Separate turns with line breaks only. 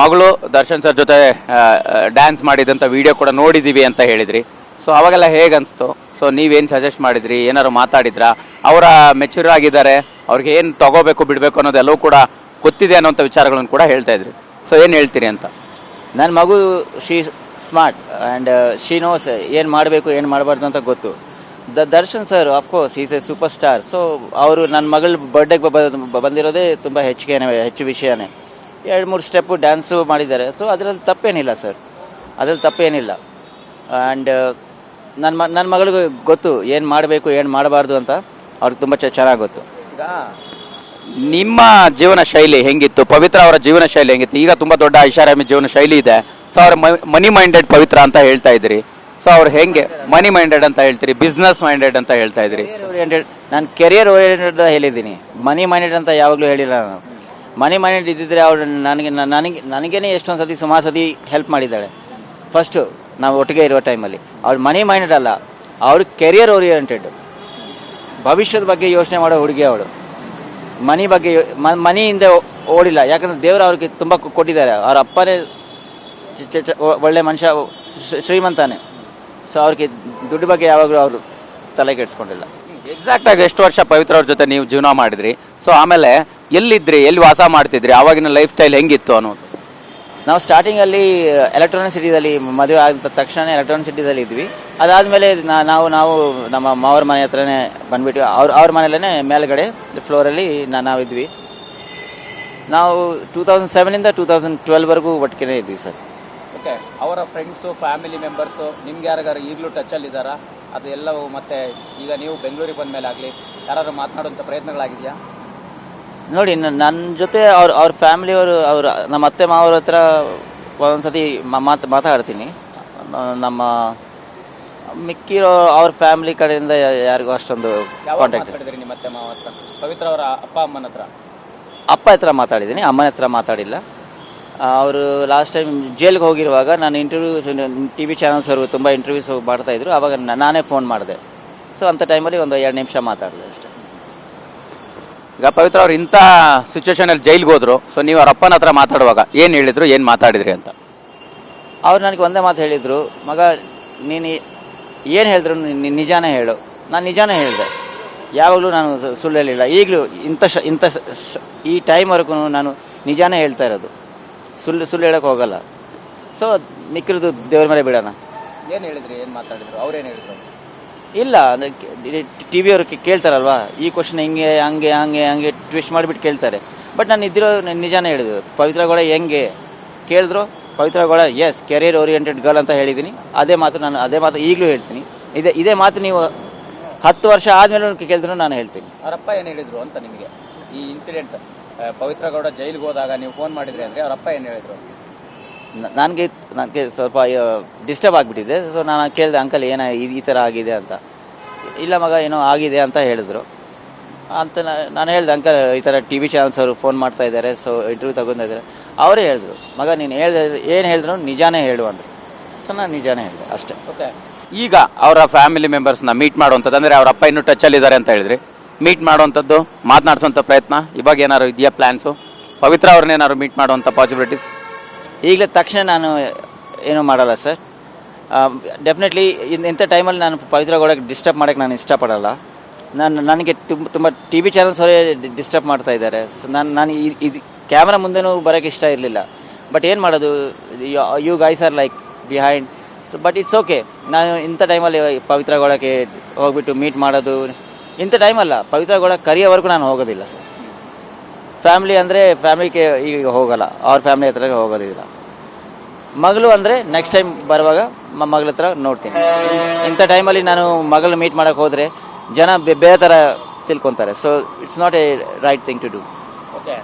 ಮಗಳು ದರ್ಶನ್ ಸರ್ ಜೊತೆ ಡ್ಯಾನ್ಸ್ ಮಾಡಿದಂಥ ವಿಡಿಯೋ ಕೂಡ ನೋಡಿದ್ದೀವಿ ಅಂತ ಹೇಳಿದ್ರಿ. ಸೊ ಅವಾಗೆಲ್ಲ ಹೇಗೆ ಅನಿಸ್ತು ಸೊ ನೀವೇನು ಸಜೆಸ್ಟ್ ಮಾಡಿದ್ರಿ? ಏನಾದ್ರು ಮಾತಾಡಿದ್ರಾ? ಅವರ ಮೆಚೂರ್ ಆಗಿದ್ದಾರೆ. ಅವ್ರಿಗೆ ಏನು ತಗೋಬೇಕು, ಬಿಡಬೇಕು ಅನ್ನೋದೆಲ್ಲವೂ ಕೂಡ ಗೊತ್ತಿದೆ ಅನ್ನೋಂಥ ವಿಚಾರಗಳನ್ನು ಕೂಡ ಹೇಳ್ತಾ ಇದ್ರಿ. ಸೊ ಏನು ಹೇಳ್ತೀರಿ ಅಂತ?
ನನ್ನ ಮಗು she smart and she knows ಏನು ಮಾಡಬೇಕು, ಏನು ಮಾಡಬಾರ್ದು ಅಂತ ಗೊತ್ತು. The, Darshan sir of course is a super star so ಅವರು ನನ್ನ ಮಗಳ ಬರ್ಡೇಗೆ ಬಂದಿರೋದೇ ತುಂಬ ಹೆಚ್ಚಿಗೆ ಹೆಚ್ಚು ವಿಷಯನೇ. ಎರಡು ಮೂರು ಸ್ಟೆಪ್ಪು ಡ್ಯಾನ್ಸು ಮಾಡಿದ್ದಾರೆ. ಸೊ ಅದರಲ್ಲಿ ತಪ್ಪೇನಿಲ್ಲ ಸರ್. ಅದರಲ್ಲಿ ತಪ್ಪೇನಿಲ್ಲ. ಆ್ಯಂಡ್ ನನ್ನ ಮ ನನ್ನ ಮಗಳಿಗೂ ಗೊತ್ತು ಏನು ಮಾಡಬೇಕು, ಏನು ಮಾಡಬಾರ್ದು ಅಂತ. ಅವ್ರಿಗೆ ತುಂಬ ಚೆನ್ನಾಗಿ ಗೊತ್ತು.
ನಿಮ್ಮ ಜೀವನ ಶೈಲಿ ಹೆಂಗಿತ್ತು? ಪವಿತ್ರ ಅವರ ಜೀವನ ಶೈಲಿ ಹೆಂಗಿತ್ತು? ಈಗ ತುಂಬ ದೊಡ್ಡ ಐಷಾರಾಮಿ ಜೀವನ ಶೈಲಿ ಇದೆ. ಸೊ ಅವ್ರ ಮನಿ ಮೈಂಡೆಡ್ ಪವಿತ್ರ ಅಂತ ಹೇಳ್ತಾ ಇದ್ರಿ. ಸೊ ಅವ್ರು ಹೆಂಗೆ ಮನಿ ಮೈಂಡೆಡ್ ಅಂತ ಹೇಳ್ತೀರಿ? ಬಿಸ್ನೆಸ್ ಮೈಂಡೆಡ್ ಅಂತ ಹೇಳ್ತಾ ಇದ್ರಿ?
ಓರಿಯೆಂಟೆಡ್ ನಾನು ಕೆರಿಯರ್ ಓರಿಯೆಂಟೆಡ್ ಹೇಳಿದ್ದೀನಿ. ಮನಿ ಮೈಂಡೆಡ್ ಅಂತ ಯಾವಾಗಲೂ ಹೇಳಿಲ್ಲ ನಾನು. ಮನಿ ಮನೆ ಇದ್ದಿದ್ರೆ ಅವಳು ನನಗೆ ನನಗೆ, ನನಗೇನೆ ಎಷ್ಟೊಂದು ಸತಿ ಸುಮಾರು ಸತಿ ಹೆಲ್ಪ್ ಮಾಡಿದ್ದಾಳೆ. ಫಸ್ಟು ನಾವು ಒಟ್ಟಿಗೆ ಇರುವ ಟೈಮಲ್ಲಿ ಅವಳು ಮನಿ ಮೈಂಡೆಡ್ ಅಲ್ಲ. ಅವಳು ಕೆರಿಯರ್ ಓರಿಯೆಂಟೆಡ್ ಭವಿಷ್ಯದ ಬಗ್ಗೆ ಯೋಚನೆ ಮಾಡೋ ಹುಡುಗಿ ಅವಳು. ಮನಿ ಬಗ್ಗೆ ಮನಿಯಿಂದ ಓಡಿಲ್ಲ. ಯಾಕಂದ್ರೆ ದೇವರು ಅವ್ರಿಗೆ ತುಂಬ ಕೊಟ್ಟಿದ್ದಾರೆ. ಅವ್ರ ಅಪ್ಪನೇ ಒಳ್ಳೆ ಮನುಷ್ಯ, ಶ್ರೀ- ಶ್ರೀಮಂತಾನೆ. ಸೊ ಅವ್ರಿಗೆ ದುಡ್ಡು ಬಗ್ಗೆ ಯಾವಾಗಲೂ ಅವರು ತಲೆ ಕೆಡಿಸ್ಕೊಂಡಿಲ್ಲ.
ಎಕ್ಸಾಕ್ಟ್ ಆಗಿ ಎಷ್ಟು ವರ್ಷ ಪವಿತ್ರ ಅವ್ರ ಜೊತೆ ನೀವು ಜೀವನ ಮಾಡಿದ್ರಿ? ಸೊ ಆಮೇಲೆ ಎಲ್ಲಿದ್ರಿ? ಎಲ್ಲಿ ವಾಸ ಮಾಡ್ತಿದ್ರಿ? ಆವಾಗಿನ ಲೈಫ್ ಸ್ಟೈಲ್ ಹೆಂಗಿತ್ತು ಅನ್ನೋದು?
ನಾವು ಸ್ಟಾರ್ಟಿಂಗಲ್ಲಿ ಎಲೆಕ್ಟ್ರಾನಿಕ್ ಸಿಟಿದಲ್ಲಿ ಮದುವೆ ಆದ ತಕ್ಷಣ ಎಲೆಕ್ಟ್ರಾನಿಕ್ ಸಿಟಿದಲ್ಲಿ ಇದ್ವಿ. ಅದಾದಮೇಲೆ ನಾವು ನಾವು ನಮ್ಮ ಮಾವರ ಮನೆ ಹತ್ರನೇ ಬಂದ್ಬಿಟ್ಟು ಅವ್ರ ಅವ್ರ ಮನೆಯಲ್ಲೇ ಮೇಲ್ಗಡೆ ಫ್ಲೋರಲ್ಲಿ ನಾವಿದ್ವಿ ನಾವು ಟೂ ತೌಸಂಡ್ ಸೆವೆನಿಂದ ಟೂ ತೌಸಂಡ್ ಟ್ವೆಲ್ವರೆಗೂ ಒಟ್ಟಿಗೆನೇ ಇದ್ವಿ ಸರ್.
ಓಕೆ ಅವರ ಫ್ರೆಂಡ್ಸು ಫ್ಯಾಮಿಲಿ ಮೆಂಬರ್ಸು ನಿಮ್ಗೆ ಯಾರಿಗಾರು ಈಗಲೂ ಟಚಲ್ಲಿ ಅದು ಎಲ್ಲವೂ ಮತ್ತೆ ಈಗ ನೀವು ಬೆಂಗಳೂರಿಗೆ ಬಂದ ಮೇಲೆ ಆಗಲಿ ಯಾರು ಮಾತನಾಡುವಂಥ ಪ್ರಯತ್ನಗಳಾಗಿದೆಯಾ?
ನೋಡಿ ನನ್ನ ಜೊತೆ ಅವ್ರ ಅವ್ರ ಫ್ಯಾಮಿಲಿಯವರು ಅವ್ರ ನಮ್ಮ ಅತ್ತೆ ಮಾವರ ಹತ್ರ ಒಂದೊಂದ್ಸತಿ ಮಾತು ಮಾತಾಡ್ತೀನಿ. ನಮ್ಮ ಮಿಕ್ಕಿರೋ ಅವ್ರ ಫ್ಯಾಮಿಲಿ ಕಡೆಯಿಂದ ಯಾರಿಗೂ ಅಷ್ಟೊಂದು ಕಾಂಟ್ಯಾಕ್ಟ್
ನಿಮ್ಮ ಅತ್ತೆ ಮಾವ ಹತ್ರ? ಪವಿತ್ರ ಅವರ ಅಪ್ಪ ಅಮ್ಮನ ಹತ್ರ?
ಅಪ್ಪ ಹತ್ರ ಮಾತಾಡಿದ್ದೀನಿ ಅಮ್ಮನ ಹತ್ರ ಮಾತಾಡಿಲ್ಲ. ಅವರು ಲಾಸ್ಟ್ ಟೈಮ್ ಜೈಲ್ಗೆ ಹೋಗಿರುವಾಗ ನಾನು ಇಂಟರ್ವ್ಯೂಸ್ ಟಿ ವಿ ಚಾನಲ್ಸ್ ಅವರು ತುಂಬ ಇಂಟರ್ವ್ಯೂಸ್ ಮಾಡ್ತಾಯಿದ್ರು ಅವಾಗ ನ- ನಾನೇ ಫೋನ್ ಮಾಡಿದೆ. ಸೊ ಅಂಥ ಟೈಮಲ್ಲಿ ಒಂದು ಎರಡು ನಿಮಿಷ ಮಾತಾಡಿದೆ ಅಷ್ಟೇ.
ಈಗ ಪವಿತ್ರ ಅವ್ರು ಇಂಥ ಸಿಚುವೇಶನಲ್ಲಿ ಜೈಲ್ಗೆ ಹೋದ್ರು. ಸೊ ನೀವು ಅವ್ರ ಅಪ್ಪನ ಹತ್ರ ಮಾತಾಡುವಾಗ ಏನು ಹೇಳಿದ್ರು ಏನು ಮಾತಾಡಿದ್ರಿ ಅಂತ?
ಅವ್ರು ನನಗೆ ಒಂದೇ ಮಾತು ಹೇಳಿದರು ಮಗ ನೀನು ಏನು ಹೇಳಿದ್ರು ನೀನು ನಿಜಾನೇ ಹೇಳು. ನಾನು ನಿಜಾನೇ ಹೇಳಿದೆ. ಯಾವಾಗಲೂ ನಾನು ಸುಳ್ಳು ಹೇಳಿಲ್ಲ ಈಗಲೂ ಇಂಥ ಶ ಇಂಥ ಈ ಟೈಮ್ವರೆಗೂ ನಾನು ನಿಜಾನೇ ಹೇಳ್ತಾ ಇರೋದು. ಸುಳ್ಳು ಸುಳ್ಳು ಹೇಳಕ್ ಹೋಗಲ್ಲ. ಸೊ ಮಿಕ್ಕಿರೋದು ದೇವ್ರ ಮೇಲೆ ಬಿಡೋಣ.
ಏನು ಹೇಳಿದ್ರಿ ಏನು ಮಾತಾಡಿದ್ರು? ಅವ್ರೇನು ಹೇಳಿದ್ರು?
ಇಲ್ಲ ಟಿ ವಿ ಅವರು ಕೇಳ್ತಾರಲ್ವಾ? ಈ ಕ್ವಶನ್ ಹಿಂಗೆ ಹಂಗೆ ಹಂಗೆ ಹಂಗೆ ಟ್ವಿಸ್ಟ್ ಮಾಡಿಬಿಟ್ಟು ಕೇಳ್ತಾರೆ. ಬಟ್ ನಾನು ಇದ್ದಿರೋ ನಿಜಾನೇ ಹೇಳಿದ್ರು ಪವಿತ್ರ ಗೌಡ ಹೆಂಗೆ? ಕೇಳಿದ್ರು Pavitra Gowda is career oriented girl ಅಂತ ಹೇಳಿದ್ದೀನಿ ಅದೇ ಮಾತು ನಾನು ಅದೇ ಮಾತು ಈಗಲೂ ಹೇಳ್ತೀನಿ. ಇದೇ ಇದೇ ಮಾತು ನೀವು ಹತ್ತು ವರ್ಷ ಆದಮೇಲೆ ಕೇಳಿದ್ರು ನಾನು ಹೇಳ್ತೀನಿ.
ಅವರಪ್ಪ ಏನು ಹೇಳಿದರು ಅಂತ ನಿಮಗೆ? ಈ ಇನ್ಸಿಡೆಂಟ್ ಪವಿತ್ರ ಗೌಡ ಜೈಲಿಗೆ ಹೋದಾಗ ನೀವು ಫೋನ್ ಮಾಡಿದ್ರಿ ಅಂದರೆ ಅವರಪ್ಪ ಏನು ಹೇಳಿದ್ರು?
ನನಗೆ ನನಗೆ ಸ್ವಲ್ಪ ಡಿಸ್ಟರ್ಬ್ ಆಗಿಬಿಟ್ಟಿದೆ. ಸೊ ನಾನು ಕೇಳಿದೆ ಅಂಕಲ್ ಏನ ಈ- ಈ ಥರ ಆಗಿದೆ ಅಂತ. ಇಲ್ಲ ಮಗ ಏನೋ ಆಗಿದೆ ಅಂತ ಹೇಳಿದ್ರು. ಅಂತ ನಾ- ನಾನು ಹೇಳಿದೆ ಅಂಕಲ್ ಈ ಥರ ಟಿ ವಿ ಚಾನಲ್ಸ್ ಅವರು ಫೋನ್ ಮಾಡ್ತಾ ಇದ್ದಾರೆ. ಸೊ ಇಂಟರ್ವ್ಯೂ ತಗೊಂತಾ ಇದ್ದಾರೆ ಅವರೇ ಹೇಳಿದ್ರು ಮಗ ನೀನು ಹೇಳ್ದೆ ಏನು ಹೇಳಿದ್ರು ನಿಜಾನೇ ಹೇಳು ಅಂದರು. ಸೊ ನಾನು ನಿಜಾನೇ ಹೇಳಿದೆ ಅಷ್ಟೇ.
ಓಕೆ ಈಗ ಅವರ ಫ್ಯಾಮಿಲಿ ಮೆಂಬರ್ಸ್ನ ಮೀಟ್ ಮಾಡುವಂಥದ್ದು ಅಂದರೆ ಅವರ ಅಪ್ಪ ಇನ್ನೂ ಅಲ್ಲಿ ಇದ್ದಾರೆ ಅಂತ ಹೇಳಿದ್ರಿ? ಮೀಟ್ ಮಾಡುವಂಥದ್ದು ಮಾತನಾಡಿಸೋಂಥ ಪ್ರಯತ್ನ, ಇವಾಗ ಏನಾದ್ರು ಇದೆಯಾ ಪ್ಲ್ಯಾನ್ಸು ಪವಿತ್ರ ಅವ್ರನ್ನೇನಾದ್ರು ಮೀಟ್ ಮಾಡುವಂಥ ಪಾಸಿಬಿಲಿಟೀಸ್
ಈಗಲೇ ತಕ್ಷಣ ನಾನು ಏನೂ ಮಾಡಲ್ಲ ಸರ್. ಡೆಫಿನೆಟ್ಲಿ ಇಂಥ ಟೈಮಲ್ಲಿ ನಾನು ಪವಿತ್ರ ಗೌಡಕ್ಕೆ ಡಿಸ್ಟರ್ಬ್ ಮಾಡೋಕ್ಕೆ ನಾನು ಇಷ್ಟಪಡಲ್ಲ. ನಾನು, ನನಗೆ ತುಂಬ ತುಂಬ ಟಿ ವಿ ಚಾನಲ್ಸ್ ಅವರೇ ಡಿಸ್ಟರ್ಬ್ ಮಾಡ್ತಾ ಇದ್ದಾರೆ. ಸೊ ನಾನು ನಾನು ಇದು ಕ್ಯಾಮ್ರಾ ಮುಂದೆನೂ ಬರೋಕ್ಕೆ ಇಷ್ಟ ಇರಲಿಲ್ಲ. ಬಟ್ ಏನು ಮಾಡೋದು? You guys are like behind so but it's okay ನಾನು ಇಂಥ ಟೈಮಲ್ಲಿ ಪವಿತ್ರ ಗೌಡಕ್ಕೆ ಹೋಗ್ಬಿಟ್ಟು ಮೀಟ್ ಮಾಡೋದು ಇಂಥ ಟೈಮಲ್ಲ ಪವಿತ್ರ ಗೌಡ ಕರಿಯೋವರೆಗೂ ನಾನು ಹೋಗೋದಿಲ್ಲ ಸರ್. ಫ್ಯಾಮ್ಲಿ ಅಂದರೆ ಫ್ಯಾಮ್ಲಿಗೆ ಈಗ ಹೋಗಲ್ಲ. ಅವ್ರ ಫ್ಯಾಮ್ಲಿ ಹತ್ರ ಹೋಗೋದಿಲ್ಲ. ಮಗಳು ಅಂದರೆ ನೆಕ್ಸ್ಟ್ ಟೈಮ್ ಬರುವಾಗ ಮಗಳ ಹತ್ರ ನೋಡ್ತೀನಿ. ಇಂಥ ಟೈಮಲ್ಲಿ ನಾನು ಮಗಳು ಮೀಟ್ ಮಾಡೋಕ್ಕೆ ಹೋದರೆ ಜನ ಬೇರೆ ಥರ ತಿಳ್ಕೊತಾರೆ. So it's not a right thing to do
okay